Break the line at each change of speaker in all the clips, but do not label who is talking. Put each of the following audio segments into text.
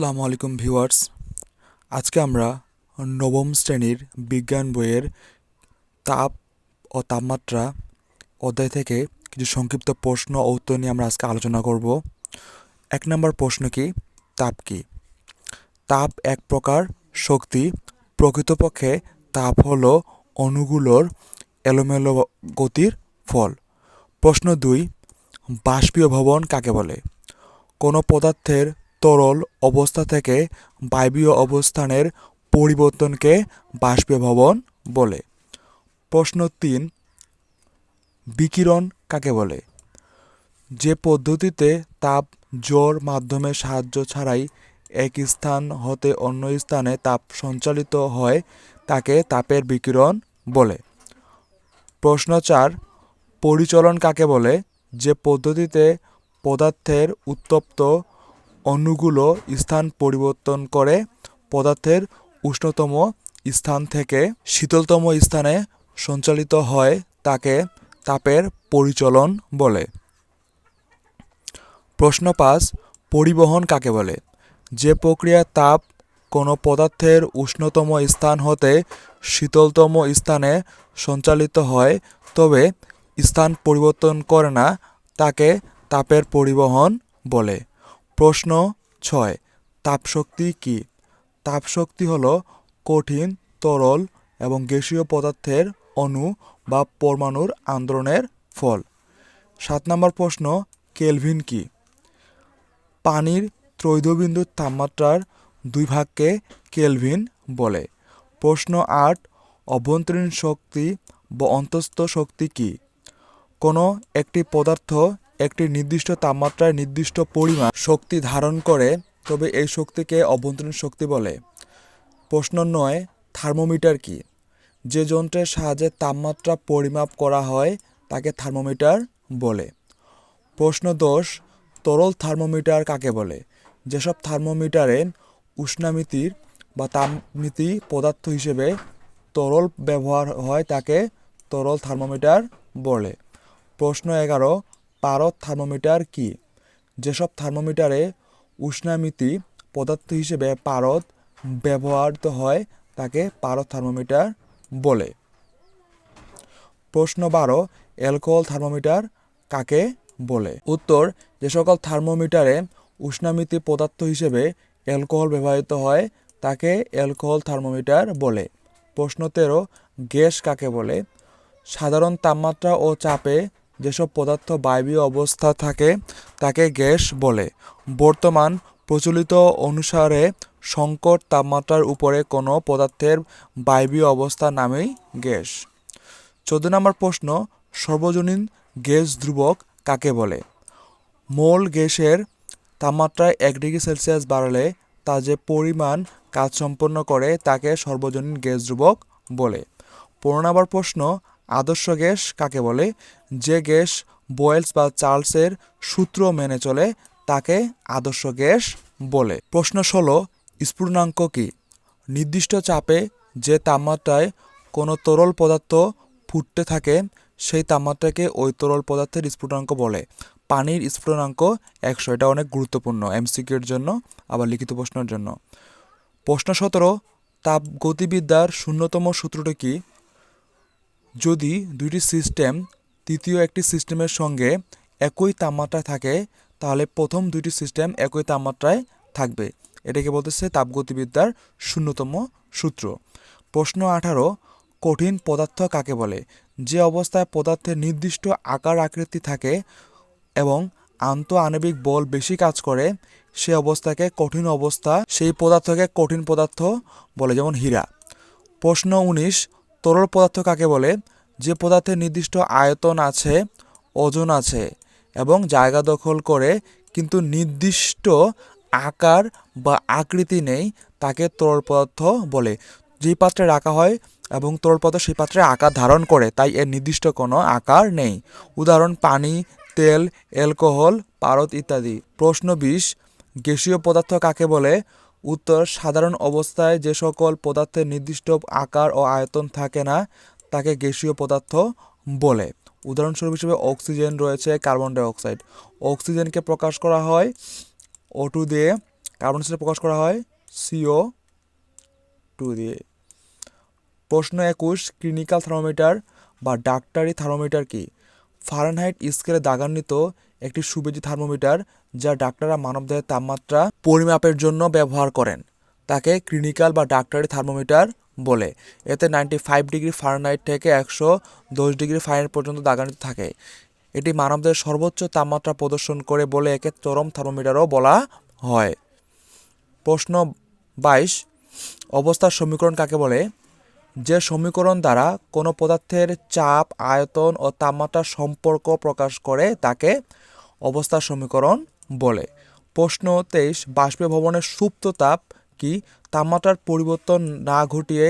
আসসালামু আলাইকুম ভিউয়ার্স। আজকে আমরা নবম শ্রেণির বিজ্ঞান বইয়ের তাপ ও তাপমাত্রা অধ্যায় থেকে কিছু সংক্ষিপ্ত প্রশ্ন ও উত্তর নিয়ে আমরা আজকে আলোচনা করব। এক নম্বর প্রশ্ন কি? তাপ কি? তাপ এক প্রকার শক্তি। প্রকৃতপক্ষে তাপ হল অণুগুলোর এলোমেলো গতির ফল। প্রশ্ন দুই, বাষ্পীয় ভবন কাকে বলে? কোনো পদার্থের তরল অবস্থা থেকে বায়বীয় অবস্থানের পরিবর্তনকে বাষ্পীয় ভবন বলে। প্রশ্ন তিন, বিকিরণ কাকে বলে? যে পদ্ধতিতে তাপ জোর মাধ্যমে সাহায্য ছাড়াই এক স্থান হতে অন্য স্থানে তাপ সঞ্চালিত হয়, তাকে তাপের বিকিরণ বলে। প্রশ্ন চার, পরিচলন কাকে বলে? যে পদ্ধতিতে পদার্থের উত্তপ্ত অণুগুলো স্থান পরিবর্তন করে পদার্থের উষ্ণতম স্থান থেকে শীতলতম স্থানে সঞ্চালিত হয় তাকে তাপের পরিচলন বলে। প্রশ্ন পাঁচ, পরিবহন কাকে বলে? যে প্রক্রিয়া তাপ কোনো পদার্থের উষ্ণতম স্থান হতে শীতলতম স্থানে সঞ্চালিত হয়, তবে স্থান পরিবর্তন করে না, তাকে তাপের পরিবহন বলে। প্রশ্ন ছয়, তাপশক্তি কী? তাপশক্তি হলো কঠিন, তরল এবং গ্যাসীয় পদার্থের অণু বা পরমাণুর আন্দোলনের ফল। সাত নম্বর প্রশ্ন, কেলভিন কি? পানির ত্রৈধবিন্দুর তাপমাত্রার দুই ভাগকে কেলভিন বলে। প্রশ্ন আট, অভ্যন্তরীণ শক্তি বা অন্তস্থ শক্তি কী? কোনো একটি পদার্থ একটি নির্দিষ্ট তাপমাত্রায় নির্দিষ্ট পরিমাণ শক্তি ধারণ করে, তবে এই শক্তিকে অভ্যন্তরীণ শক্তি বলে। প্রশ্ন নয়, থার্মোমিটার কি? যে যন্ত্রের সাহায্যে তাপমাত্রা পরিমাপ করা হয়, তাকে থার্মোমিটার বলে। প্রশ্ন দশ, তরল থার্মোমিটার কাকে বলে? যেসব থার্মোমিটারে উষ্ণামিতির বা তাপমিতি পদার্থ হিসেবে তরল ব্যবহার হয়, তাকে তরল থার্মোমিটার বলে। প্রশ্ন এগারো পারদ থার্মোমিটার কি? যেসব থার্মোমিটারে উষ্ণামিতি পদার্থ হিসেবে পারদ ব্যবহৃত হয়, তাকে পারদ থার্মোমিটার বলে। প্রশ্ন বারো, অ্যালকোহল থার্মোমিটার কাকে বলে? উত্তর, যে সকল থার্মোমিটারে উষ্ণামিতি পদার্থ হিসেবে অ্যালকোহল ব্যবহৃত হয়, তাকে অ্যালকোহল থার্মোমিটার বলে। প্রশ্ন তেরো, গ্যাস কাকে বলে? সাধারণ তাপমাত্রা ও চাপে যেসব পদার্থ বায়বীয় অবস্থা থাকে, তাকে গ্যাস বলে। বর্তমান প্রচলিত অনুসারে সংকট তাপমাত্রার উপরে কোনো পদার্থের বায়বীয় অবস্থা নামেই গ্যাস। চোদ্দ নম্বর প্রশ্ন, সর্বজনীন গ্যাস ধ্রুবক কাকে বলে? মোল গ্যাসের তাপমাত্রায় এক ডিগ্রি সেলসিয়াস বাড়ালে তা যে পরিমাণ কাজ সম্পন্ন করে তাকে সর্বজনীন গ্যাস ধ্রুবক বলে। পনেরো নম্বর প্রশ্ন আদর্শ গ্যাস কাকে বলে? যে গ্যাস বয়েলস বা চার্লসের সূত্র মেনে চলে, তাকে আদর্শ গ্যাস বলে। প্রশ্ন ষোলো স্ফুটনাঙ্ক কি? নির্দিষ্ট চাপে যে তাপমাত্রায় কোনো তরল পদার্থ ফুটতে থাকে, সেই তাপমাত্রাকে ওই তরল পদার্থের স্ফুটনাঙ্ক বলে। পানির স্ফুটনাঙ্ক একশো, এটা অনেক গুরুত্বপূর্ণ এমসিকিউর জন্য, আবার লিখিত প্রশ্নের জন্য। প্রশ্ন সতেরো তাপ গতিবিদ্যার শূন্যতম সূত্রটি কি? যদি দুইটি সিস্টেম তৃতীয় একটি সিস্টেমের সঙ্গে একই তাপমাত্রায় থাকে, তাহলে প্রথম দুইটি সিস্টেম একই তাপমাত্রায় থাকবে। এটাকে বলতেছে তাপগতিবিদ্যার শূন্যতম সূত্র। প্রশ্ন আঠারো, কঠিন পদার্থ কাকে বলে? যে অবস্থায় পদার্থের নির্দিষ্ট আকার আকৃতি থাকে এবং আন্ত আণবিক বল বেশি কাজ করে, সে অবস্থাকে কঠিন অবস্থা, সেই পদার্থকে কঠিন পদার্থ বলে, যেমন হীরা। প্রশ্ন উনিশ তরল পদার্থ কাকে বলে? যে পদার্থের নির্দিষ্ট আয়তন আছে, ওজন আছে এবং জায়গা দখল করে, কিন্তু নির্দিষ্ট আকার বা আকৃতি নেই তাকে তরল পদার্থ বলে। যেই পাত্রে রাখা হয় এবং তরল পদার্থ সেই পাত্রে আকার ধারণ করে, তাই এর নির্দিষ্ট কোনো আকার নেই। উদাহরণ, পানি, তেল, অ্যালকোহল, পারদ ইত্যাদি। প্রশ্ন বিশ, গ্যাসীয় পদার্থ কাকে বলে? উত্তর, সাধারণ অবস্থায় যে সকল পদার্থের নির্দিষ্ট আকার ও আয়তন থাকে না, তাকে গ্যাসীয় পদার্থ বলে। উদাহরণস্বরূপ হিসেবে অক্সিজেন রয়েছে কার্বন ডাইঅক্সাইড অক্সিজেনকে প্রকাশ করা হয় ও টু দিয়ে, কার্বন ডাইঅক্সাইড প্রকাশ করা হয় সিও টু দিয়ে। প্রশ্ন একুশ, ক্লিনিক্যাল থার্মোমিটার বা ডাক্তারি থার্মোমিটার কি? ফারেনহাইট স্কেলে দাগান্বিত একটি সুবেদী থার্মোমিটার যা ডাক্তাররা মানবদেহের তাপমাত্রা পরিমাপের জন্য ব্যবহার করেন। তাকে ক্লিনিক্যাল বা ডাক্তারি থার্মোমিটার বলে। এতে নাইনটি ফাইভ ডিগ্রি ফারেনহাইট থেকে একশো দশ ডিগ্রি ফারেনহাইট পর্যন্ত দাগান্বিত থাকে। এটি মানবদের সর্বোচ্চ তাপমাত্রা প্রদর্শন করে বলে একে চরম থার্মোমিটারও বলা হয়। প্রশ্ন বাইশ, অবস্থার সমীকরণ কাকে বলে? যে সমীকরণ দ্বারা কোনো পদার্থের চাপ, আয়তন ও তাপমাত্রার সম্পর্ক প্রকাশ করে তাকে অবস্থার সমীকরণ বলে। প্রশ্ন তেইশ, বাষ্পীভবনের সুপ্ত তাপ কি? তাপমাত্রার পরিবর্তন না ঘটিয়ে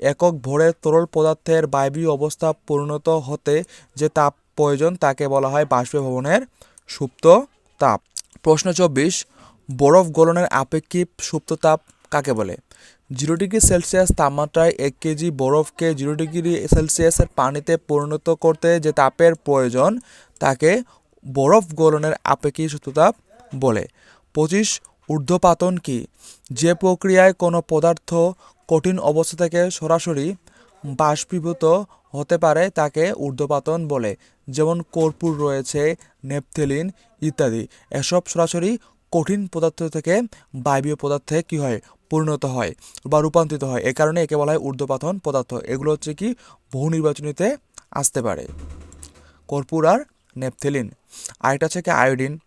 একক ভরের তরল পদার্থের বায়বীয় অবস্থা পরিণত হতে যে তাপ প্রয়োজন তাকে বলা হয় বাষ্পীভবনের সুপ্ত তাপ। প্রশ্ন চব্বিশ, বরফ গলনের আপেক্ষিক সুপ্ত তাপ কাকে বলে? জিরো ডিগ্রি সেলসিয়াস তাপমাত্রায় এক কেজি বরফকে জিরো ডিগ্রি সেলসিয়াসের পানিতে পরিণত করতে যে তাপের প্রয়োজন তাকে বরফ গলনের আপেক্ষিক সুপ্ততাপ বলে। পঁচিশ, ঊর্ধ্বপাতন কি? যে প্রক্রিয়ায় কোনো পদার্থ কঠিন অবস্থা থেকে সরাসরি বাষ্পীভূত হতে পারে, তাকে ঊর্ধ্বপাতন বলে। যেমন কর্পূর রয়েছে, নেপথেলিন ইত্যাদি। এসব সরাসরি কঠিন পদার্থ থেকে বায়বীয় পদার্থে কি হয়? পরিণত হয় বা রূপান্তরিত হয়। এ কারণে একে বলা হয় ঊর্ধ্বপাতন পদার্থ। এগুলো হচ্ছে কি, বহু নির্বাচনীতে আসতে পারে। কর্পূর আর নেপথেলিন। আরেকটা হচ্ছে কি আয়োডিন।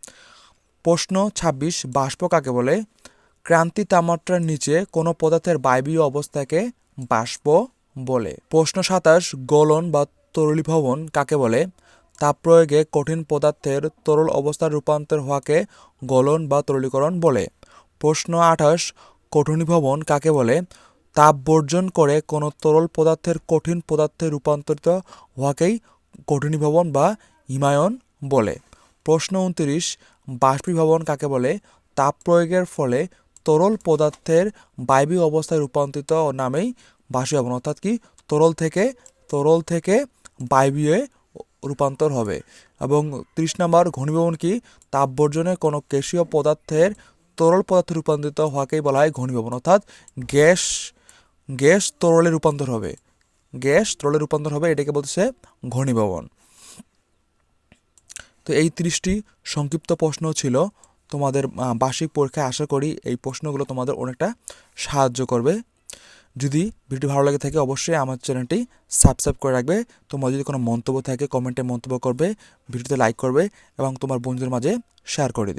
প্রশ্ন ছাব্বিশ, বাষ্প কাকে বলে? ক্রান্তি তাপমাত্রার নিচে কোনো পদার্থের বায়বীয় অবস্থাকে বাষ্প বলে। প্রশ্ন সাতাশ, গলন বা তরলীভবন কাকে বলে? তাপ প্রয়োগে কঠিন পদার্থের তরল অবস্থার রূপান্তর হওয়াকে গলন বা তরলীকরণ বলে। প্রশ্ন আঠাশ কঠনীভবন কাকে বলে? তাপ বর্জন করে কোনো তরল পদার্থের কঠিন পদার্থে রূপান্তরিত হওয়াকেই কঠিনীভবন বা হিমায়ন বলে। প্রশ্ন উনত্রিশ, বাষ্পীভবন কাকে বলে? তাপ প্রয়োগের ফলে তরল পদার্থের বায়বীয় অবস্থায় রূপান্তরিত নামেই বাষ্পীভবন, অর্থাৎ কি? তরল থেকে তরল থেকে বায়বীয় রূপান্তর হবে। এবং ত্রিশ নম্বর, ঘনীভবন কি? তাপ বর্জনে কোনো গ্যাসীয় পদার্থের তরল পদার্থে রূপান্তরিত হওয়াকেই বলা হয় ঘনীভবন, অর্থাৎ গ্যাস গ্যাস তরলে রূপান্তর হবে। গ্যাস তরলে রূপান্তর হবে, এটাকে বলতেছে ঘনীভবন। তো এই ত্রিশটি সংক্ষিপ্ত প্রশ্ন ছিল। তোমাদের বার্ষিক পরীক্ষায় আশা করি এই প্রশ্নগুলো তোমাদের অনেকটা সাহায্য করবে। যদি ভিডিও ভালো লাগে থাকে অবশ্যই আমার চ্যানেলটি সাবস্ক্রাইব করে রাখবে। তোমার যদি কোনো মন্তব্য থাকে, কমেন্টে মন্তব্য করবে, ভিডিওতে লাইক করবে এবং তোমার বন্ধুদের মাঝে শেয়ার করে দিবে।